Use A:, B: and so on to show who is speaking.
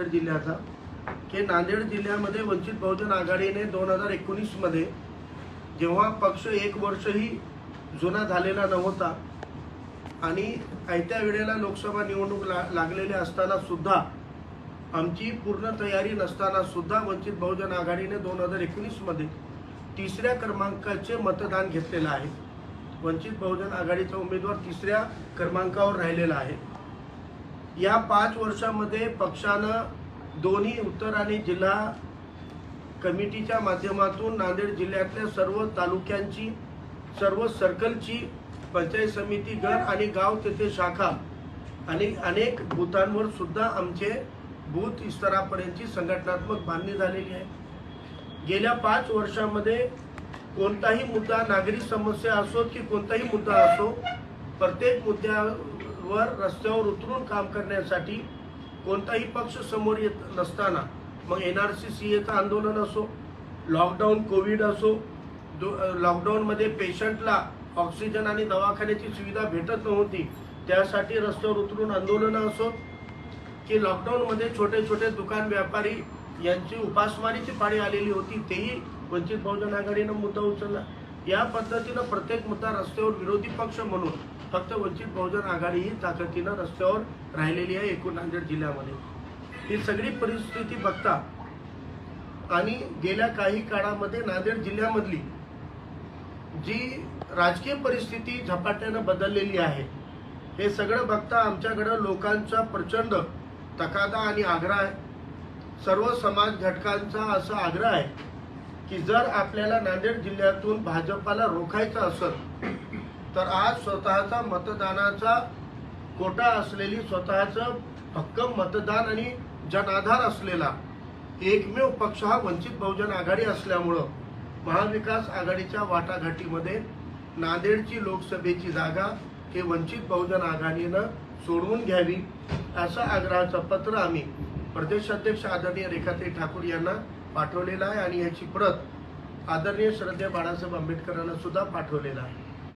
A: नांदेड जिल्ह्याचा. की नांदेड जिल्ह्यामध्ये वंचित बहुजन आघाडीने दोन हजार एकोणीसमध्ये जेव्हा पक्ष एक वर्षही जुना झालेला नव्हता आणि आयत्या वेळेला लोकसभा निवडणूक ला लागलेल्या असताना सुद्धा आमची पूर्ण तयारी नसताना सुद्धा वंचित बहुजन आघाडीने दोन हजार एकोणीसमध्ये तिसऱ्या क्रमांकाचे मतदान घेतलेलं आहे. वंचित बहुजन आघाडीचा उमेदवार तिसऱ्या क्रमांकावर राहिलेला आहे. या पाच वर्षामध्ये पक्षानं दोन्ही उत्तर आणि जिल्हा कमिटीच्या माध्यमातून नांदेड जिल्ह्यातल्या सर्व तालुक्यांची सर्व सर्कलची पंचायत समिती घर आणि गाव तेथे शाखा आणि अनेक बुथांवर सुद्धा आमचे बूथ स्तरापर्यंतची संघटनात्मक बांधणी झालेली आहे. गेल्या पाच वर्षामध्ये कोणताही मुद्दा नागरी समस्या असो की कोणताही मुद्दा असो प्रत्येक मुद्द्या वर रस्त्यावर उतरून काम करण्यासाठी कोणताही पक्ष समोर येत नसताना मग एन आर सी सी एचं आंदोलन असो लॉकडाऊन कोविड असो दो लॉकडाऊनमध्ये पेशंटला ऑक्सिजन आणि दवाखान्याची सुविधा भेटत नव्हती त्यासाठी रस्त्यावर उतरून आंदोलनं असो की लॉकडाऊनमध्ये छोटे छोटे दुकान व्यापारी यांची उपासमारीची पाळी आलेली होती तेही वंचित बहुजन आघाडीनं मुद्दा उचलला. या पद्धतीनं प्रत्येक मुद्दा रस्त्यावर विरोधी पक्ष म्हणून फक्त वंचित बहुजन आघाडी ही ताकदीनं रस्त्यावर राहिलेली आहे एकूण नांदेड जिल्ह्यामध्ये. ही सगळी परिस्थिती बघता आणि गेल्या काही काळामध्ये नांदेड जिल्ह्यामधली जी राजकीय परिस्थिती झपाट्यानं बदललेली आहे हे सगळं बघता आमच्याकडं लोकांचा प्रचंड तकादा आणि आग्रह आहे. सर्व समाज घटकांचा असा आग्रह आहे की जर आपल्याला नांदेड जिल्ह्यातून भाजपाला रोखायचं असेल तर आज स्वतःचा मतदानाचा कोटा असलेली स्वतःचं भक्कम मतदान आणि जनाधार असलेला एकमेव पक्ष हा वंचित बहुजन आघाडी असल्यामुळं महाविकास आघाडीच्या वाटाघाटीमध्ये नांदेडची लोकसभेची जागा हे वंचित बहुजन आघाडीनं सोडवून घ्यावी असं आग्रहाचं पत्र आम्ही प्रदेशाध्यक्ष आदरणीय रेखाताई ठाकूर यांना पाठवलेलं आहे आणि याची प्रत आदरणीय श्रद्धेय बाळासाहेब आंबेडकरांना सुद्धा पाठवलेला आहे.